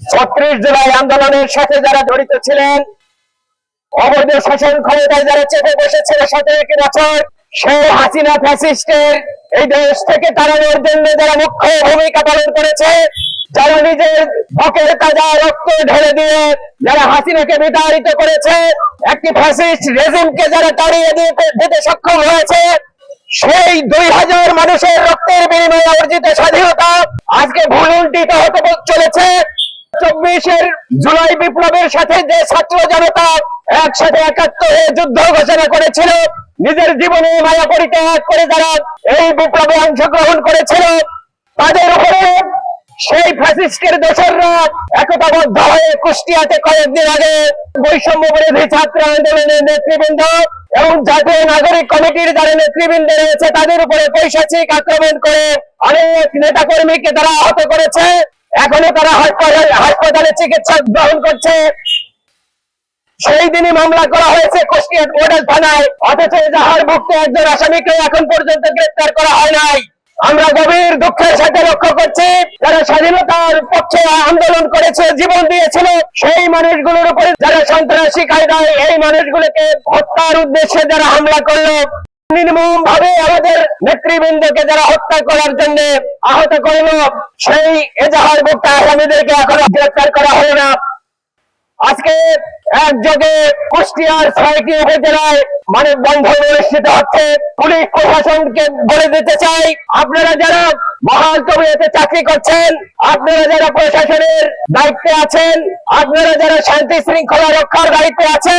ছত্রিশ জুলাই আন্দোলনের সাথে যারা জড়িত ছিলেন, অবৈধ শাসন ক্ষমতায় যারা চেপে বসেছিল সতেরো একটি বছর সেই হাসিনা ফ্যাসিস্টের এই দেশ থেকে তাড়ানোর জন্য যারা মুখ্য ভূমিকা পালন করেছে, যারা নিজের বকের তাজা রক্ত ঢেলে দিয়ে যারা হাসিনাকে বিতাড়িত করেছে, একটি ফ্যাসিস্ট রেজিমকে যারা তাড়িয়ে দিতে দিতে সক্ষম হয়েছে, সেই দুই হাজার মানুষের রক্তের বিনিময়ে অর্জিত স্বাধীনতা আজকে ভুল ভুলুন্টিত হতে চলেছে। চব্বিশের জুলাই বিপ্লবের সাথে যে ছাত্র জনতা একসাথে একাত্ম হয়ে যুদ্ধ ঘোষণা করেছিল, নিজের জীবনে মায়া পরিত্যাগ করে যারা এই বিপ্লবে অংশগ্রহণ করেছিল, তাদের উপরে সেই ফ্যাসিস্টের দোসররা একতাবদ্ধ হয়ে কুষ্টিয়াতে কয়েকদিন আগে বৈষম্য বিরোধী ছাত্র আন্দোলনের নেতৃবৃন্দ এবং জাতীয় নাগরিক কমিটির যারা নেতৃবৃন্দ রয়েছে, তাদের উপরে পৈশাচিক আক্রমণ করে অনেক নেতা কর্মীকে তারা আহত করেছে। এখনও তারা হাসপাতালে চিকিৎসা গ্রহণ করছে। সেই দিনই মামলা করা হয়েছে কুষ্টিয়া মডেল থানায়। অথচ যাহার ভুক্ত একজন আসামিকে এখন পর্যন্ত গ্রেপ্তার করা হয় নাই। আমরা গভীর দুঃখের সাথে লক্ষ্য করছি, যারা স্বাধীনতার পক্ষে আন্দোলন করেছে, জীবন দিয়েছিল, সেই মানুষগুলোর উপরে যারা সন্ত্রাসী কায়দায়, এই মানুষগুলোকে হত্যার উদ্দেশ্যে যারা হামলা করল নির্মম ভাবে আমাদের নেতৃবৃন্দকে যারা হত্যা করার জন্য আহত করল সেই এজাহার ভুক্ত আসামিদেরকে এখনও গ্রেপ্তার করা হলো না। আজকে একযোগে কুষ্টিয়ার ছয়টি উপজেলায় মানে বন্ধ অনুষ্ঠিত হচ্ছে। পুলিশ প্রশাসনকে বলে দিতে চাই, আপনারা যারা মহাল কবিতে চাকরি করছেন, আপনারা যারা প্রশাসনের দায়িত্বে আছেন, আপনারা যারা শান্তি শৃঙ্খলা রক্ষার দায়িত্বে আছেন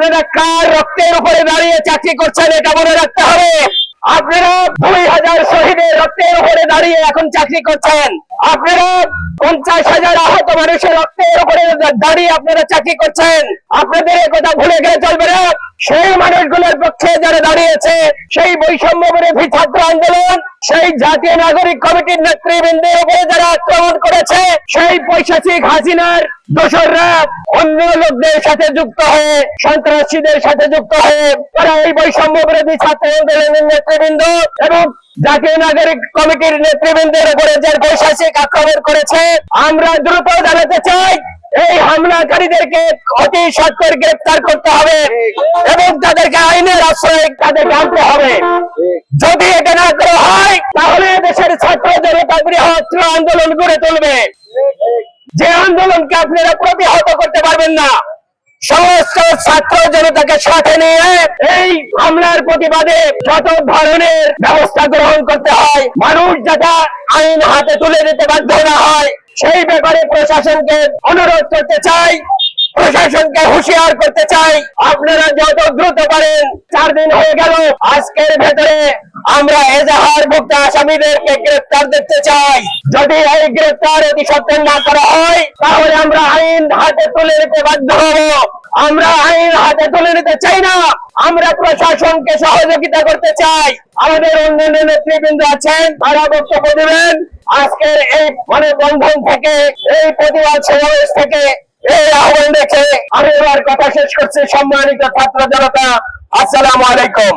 আপনারা কার রক্তের উপরে দাঁড়িয়ে চাকরি করছেন এটা মনে রাখতে হবে। আপনারা দুই হাজার শহীদের রক্তের উপরে দাঁড়িয়ে এখন চাকরি করছেন। আপনারা পঞ্চাশ হাজার আহত মানুষের রক্তের উপরে দাঁড়িয়ে আপনারা চাকরি করছেন। আপনাদের কথা ভুলে গেলে চলবে না। সেই মানুষগুলোর পক্ষে যারা দাঁড়িয়েছে, সেই বৈষম্য বিরোধী ছাত্র আন্দোলন, সেই জাতীয় নাগরিক কমিটির নেতৃবৃন্দের উপরে যারা আক্রমণ করেছে, সেই পৈশাচিক হাসিনার দোসররা অন্য লোকদের সাথে যুক্ত হয়ে, সন্ত্রাসীদের সাথে যুক্ত হয়ে, তারা এই বৈষম্য বিরোধী ছাত্র আন্দোলনের নেতৃবৃন্দ এবং জাতীয় নাগরিক কমিটির নেতৃবৃন্দের উপরে যে বৈশাচিক আক্রমণ করেছে, আমরা দ্রুত জানাতে চাই এই হামলাকারীদেরকে অতি সত্তর গ্রেফতার করতে হবে এবং তাদেরকে আইনের আশ্রয় তাদেরকে আনতে হবে। যদি এটা না করা হয়, তাহলে দেশের ছাত্র জনতা বৃহত্তর আন্দোলন গড়ে তুলবে। যে আন্দোলনকে আপনারা প্রতিহত করতে পারবেন না। সমস্ত ছাত্র জনতাকে সাথে নিয়ে এই হামলার প্রতিবাদে যত ধরনের ব্যবস্থা গ্রহণ করতে হয়, মানুষ যাতে আইন হাতে তুলে দিতে বাধ্য না হয়, সেই ব্যাপারে প্রশাসনকে অনুরোধ করতে চাই। প্রশাসনকে হুঁশিয়ার করতে চাই। আপনারা যত দ্রুত পারেন, চার দিন হয়ে গেল, আজকের ভেতরে আমরা এজাহার মুক্ত আসামিদেরকে গ্রেফতার দেখতে চাই। যদি এই গ্রেফতার অতি সত্তর না করা হয়, তাহলে আমরা আইন হাতে তুলে নিতে বাধ্য হব। আমরা আইন হাতে তুলে নিতে চাই না। আমরা প্রশাসনকে সহযোগিতা করতে চাই। আমাদের অন্যান্য নেতৃবৃন্দ আছেন, তারা বক্তব্য দেবেন। আজকের এই মানে বন্ধন থেকে, এই প্রতিবাদ সমাবেশ থেকে এই আমি আমার কথা শেষ করছি সম্মানিত ছাত্র জনতা আসসালাম আলাইকুম।